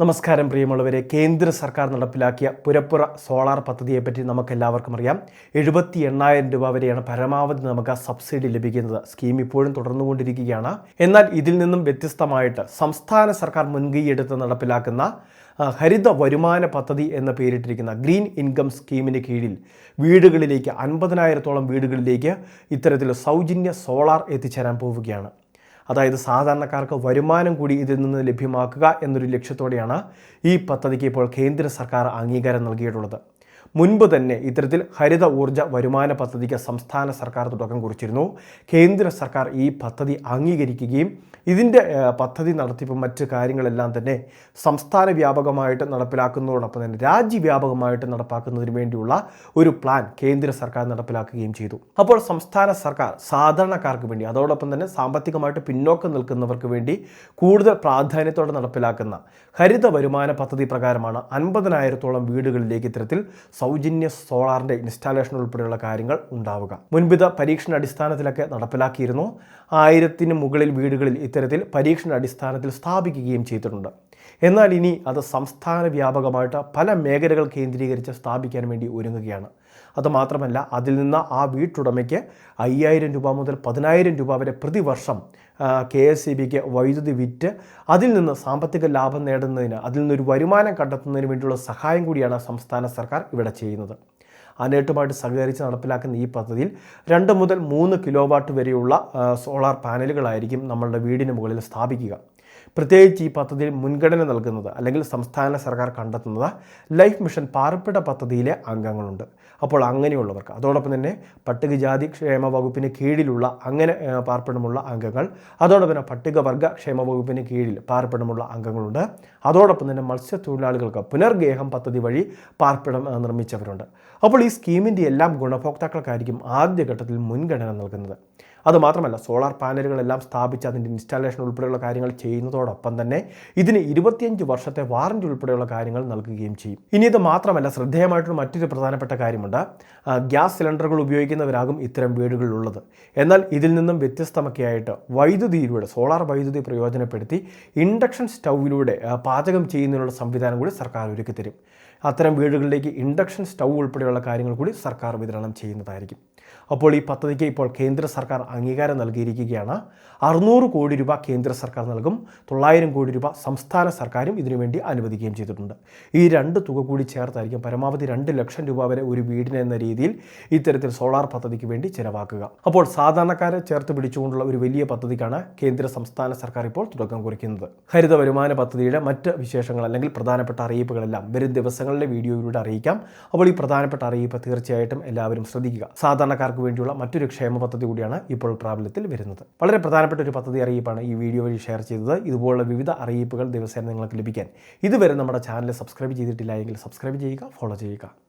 നമസ്കാരം പ്രിയമുള്ളവരെ. കേന്ദ്ര സർക്കാർ നടപ്പിലാക്കിയ പുരപ്പുറ സോളാർ പദ്ധതിയെപ്പറ്റി നമുക്ക് എല്ലാവർക്കും അറിയാം. എഴുപത്തി എണ്ണായിരം രൂപ വരെയാണ് പരമാവധി നമുക്ക് സബ്സിഡി ലഭിക്കുന്നത്. സ്കീം ഇപ്പോഴും തുടർന്നുകൊണ്ടിരിക്കുകയാണ്. എന്നാൽ ഇതിൽ നിന്നും വ്യത്യസ്തമായിട്ട് സംസ്ഥാന സർക്കാർ മുൻകൈയെടുത്ത് നടപ്പിലാക്കുന്ന ഹരിത വരുമാന പദ്ധതി എന്ന പേരിട്ടിരിക്കുന്ന ഗ്രീൻ ഇൻകം സ്കീമിന് കീഴിൽ വീടുകളിലേക്ക് അൻപതിനായിരത്തോളം വീടുകളിലേക്ക് ഇത്തരത്തിൽ സൗജന്യ സോളാർ എത്തിച്ചേരാൻ പോവുകയാണ്. അതായത് സാധാരണക്കാർക്ക് വരുമാനം കൂടി ഇതിൽ നിന്ന് ലഭ്യമാക്കുക എന്നൊരു ലക്ഷ്യത്തോടെയാണ് ഈ പദ്ധതിക്ക് ഇപ്പോൾ കേന്ദ്ര സർക്കാർ അംഗീകാരം നൽകിയിട്ടുള്ളത്. മുൻപ് തന്നെ ഇത്തരത്തിൽ ഹരിത ഊർജ വരുമാന പദ്ധതിക്ക് സംസ്ഥാന സർക്കാർ തുടക്കം കുറിച്ചിരുന്നു. കേന്ദ്ര സർക്കാർ ഈ പദ്ധതി അംഗീകരിക്കുകയും ഇതിന്റെ പദ്ധതി നടത്തിപ്പും മറ്റ് കാര്യങ്ങളെല്ലാം തന്നെ സംസ്ഥാന വ്യാപകമായിട്ട് നടപ്പിലാക്കുന്നതോടൊപ്പം തന്നെ രാജ്യവ്യാപകമായിട്ട് നടപ്പാക്കുന്നതിന് വേണ്ടിയുള്ള ഒരു പ്ലാൻ കേന്ദ്ര സർക്കാർ നടപ്പിലാക്കുകയും ചെയ്തു. അപ്പോൾ സംസ്ഥാന സർക്കാർ സാധാരണക്കാർക്ക് വേണ്ടി അതോടൊപ്പം തന്നെ സാമ്പത്തികമായിട്ട് പിന്നോക്കം നിൽക്കുന്നവർക്ക് വേണ്ടി കൂടുതൽ പ്രാധാന്യത്തോടെ നടപ്പിലാക്കുന്ന ഹരിത വരുമാന പദ്ധതി പ്രകാരമാണ് അൻപതിനായിരത്തോളം വീടുകളിലേക്ക് ഇത്തരത്തിൽ സൗജന്യ സോളാറിന്റെ ഇൻസ്റ്റാളേഷൻ ഉൾപ്പെടെയുള്ള കാര്യങ്ങൾ ഉണ്ടാവുക. മുൻപിത പരീക്ഷണ അടിസ്ഥാനത്തിലൊക്കെ നടപ്പിലാക്കിയിരുന്നു. ആയിരത്തിന് മുകളിൽ വീടുകളിൽ ഇത്തരത്തിൽ പരീക്ഷണ അടിസ്ഥാനത്തിൽ സ്ഥാപിക്കുകയും ചെയ്തിട്ടുണ്ട്. എന്നാൽ ഇനി അത് സംസ്ഥാന വ്യാപകമായിട്ട് പല മേഖലകൾ കേന്ദ്രീകരിച്ച് സ്ഥാപിക്കാൻ വേണ്ടി ഒരുങ്ങുകയാണ്. അതുമാത്രമല്ല അതിൽ നിന്ന് ആ വീട്ടുടമയ്ക്ക് അയ്യായിരം രൂപ മുതൽ പതിനായിരം രൂപ വരെ പ്രതിവർഷം കെ എസ് സി ബിക്ക് വൈദ്യുതി വിറ്റ് അതിൽ നിന്ന് സാമ്പത്തിക ലാഭം നേടുന്നതിന് അതിൽ നിന്നൊരു വരുമാനം കണ്ടെത്തുന്നതിന് വേണ്ടിയുള്ള സഹായം കൂടിയാണ് സംസ്ഥാന സർക്കാർ ഇവിടെ ചെയ്യുന്നത്. അനേട്ടുമായിട്ട് സഹകരിച്ച് നടപ്പിലാക്കുന്ന ഈ പദ്ധതിയിൽ രണ്ട് മുതൽ മൂന്ന് കിലോ വാട്ട് വരെയുള്ള സോളാർ പാനലുകളായിരിക്കും നമ്മളുടെ വീടിന് മുകളിൽ സ്ഥാപിക്കുക. പ്രത്യേകിച്ച് ഈ പദ്ധതിയിൽ മുൻഗണന നൽകുന്നത് അല്ലെങ്കിൽ സംസ്ഥാന സർക്കാർ കണ്ടെത്തുന്നത് ലൈഫ് മിഷൻ പാർപ്പിട പദ്ധതിയിലെ അംഗങ്ങളുണ്ട്. അപ്പോൾ അങ്ങനെയുള്ളവർക്ക് അതോടൊപ്പം തന്നെ പട്ടികജാതി ക്ഷേമ വകുപ്പിന് കീഴിലുള്ള അങ്ങനെ പാർപ്പിടമുള്ള അംഗങ്ങൾ അതോടൊപ്പം തന്നെ പട്ടികവർഗ ക്ഷേമ വകുപ്പിന് കീഴിൽ പാർപ്പിടമുള്ള അംഗങ്ങളുണ്ട്. അതോടൊപ്പം തന്നെ മത്സ്യത്തൊഴിലാളികൾക്ക് പുനർഗേഹം പദ്ധതി വഴി പാർപ്പിടം നിർമ്മിച്ചവരുണ്ട്. അപ്പോൾ ഈ സ്കീമിന്റെ എല്ലാം ഗുണഭോക്താക്കൾക്കായിരിക്കും ആദ്യഘട്ടത്തിൽ മുൻഗണന നൽകുന്നത്. അതുമാത്രമല്ല സോളാർ പാനലുകളെല്ലാം സ്ഥാപിച്ച് അതിന്റെ ഇൻസ്റ്റാളേഷൻ ഉൾപ്പെടെയുള്ള കാര്യങ്ങൾ ചെയ്യുന്നതോടൊപ്പം തന്നെ ഇതിന് ഇരുപത്തിയഞ്ച് വർഷത്തെ വാറന്റി ഉൾപ്പെടെയുള്ള കാര്യങ്ങൾ നൽകുകയും ചെയ്യും. ഇനി ഇത് മാത്രമല്ല ശ്രദ്ധേയമായിട്ടുള്ള മറ്റൊരു പ്രധാനപ്പെട്ട കാര്യമുണ്ട്. ഗ്യാസ് സിലിണ്ടറുകൾ ഉപയോഗിക്കുന്നവരാകും ഇത്തരം വീടുകളിലുള്ളത്. എന്നാൽ ഇതിൽ നിന്നും വ്യത്യസ്തമൊക്കെയായിട്ട് വൈദ്യുതിയിലൂടെ സോളാർ വൈദ്യുതി പ്രയോജനപ്പെടുത്തി ഇൻഡക്ഷൻ സ്റ്റൗവിലൂടെ പാചകം ചെയ്യുന്നതിനുള്ള സംവിധാനം കൂടി സർക്കാർ ഒരുക്കി തരും അത്തരം വീടുകളിലേക്ക് ഇൻഡക്ഷൻ സ്റ്റൗ ഉൾപ്പെടെയുള്ള കാര്യങ്ങൾ കൂടി സർക്കാർ വിതരണം ചെയ്യുന്നതായിരിക്കും. അപ്പോൾ ഈ പദ്ധതിക്ക് ഇപ്പോൾ കേന്ദ്ര സർക്കാർ അംഗീകാരം നൽകിയിരിക്കുകയാണ്. അറുന്നൂറ് കോടി രൂപ കേന്ദ്ര സർക്കാർ നൽകും. തൊള്ളായിരം കോടി രൂപ സംസ്ഥാന സർക്കാരും ഇതിനുവേണ്ടി അനുവദിക്കുകയും ചെയ്തിട്ടുണ്ട്. ഈ രണ്ട് തുക കൂടി ചേർത്തായിരിക്കും പരമാവധി രണ്ട് ലക്ഷം രൂപ വരെ ഒരു വീടിന് എന്ന രീതിയിൽ ഇത്തരത്തിൽ സോളാർ പദ്ധതിക്ക് വേണ്ടി ചിലവാക്കുക. അപ്പോൾ സാധാരണക്കാരെ ചേർത്ത് പിടിച്ചുകൊണ്ടുള്ള ഒരു വലിയ പദ്ധതിക്കാണ് കേന്ദ്ര സംസ്ഥാന സർക്കാർ ഇപ്പോൾ തുടക്കം കുറിക്കുന്നത്. ഹരിത വരുമാന പദ്ധതിയുടെ മറ്റ് വിശേഷങ്ങൾ അല്ലെങ്കിൽ പ്രധാനപ്പെട്ട അറിയിപ്പുകളെല്ലാം വരും ദിവസങ്ങളിലെ വീഡിയോയിലൂടെ അറിയിക്കാം. അപ്പോൾ ഈ പ്രധാനപ്പെട്ട അറിയിപ്പ് തീർച്ചയായിട്ടും എല്ലാവരും ശ്രദ്ധിക്കുക. സാധാരണക്കാർക്ക് വേണ്ടിയുള്ള മറ്റൊരു ക്ഷേമ പദ്ധതി കൂടിയാണ് ഇപ്പോൾ പ്രാബല്യത്തിൽ വരുന്നത്. വളരെ പ്രധാനപ്പെട്ട ഒരു പദ്ധതി അറിയിപ്പാണ് ഈ വീഡിയോ വഴി ഷെയർ ചെയ്തത്. ഇതുപോലുള്ള വിവിധ അറിയിപ്പുകൾ ദിവസേന നിങ്ങൾക്ക് ലഭിക്കാൻ. ഇതുവരെ നമ്മുടെ ചാനൽ സബ്സ്ക്രൈബ് ചെയ്തിട്ടില്ല എങ്കിൽ സബ്സ്ക്രൈബ് ചെയ്യുക ഫോളോ ചെയ്യുക.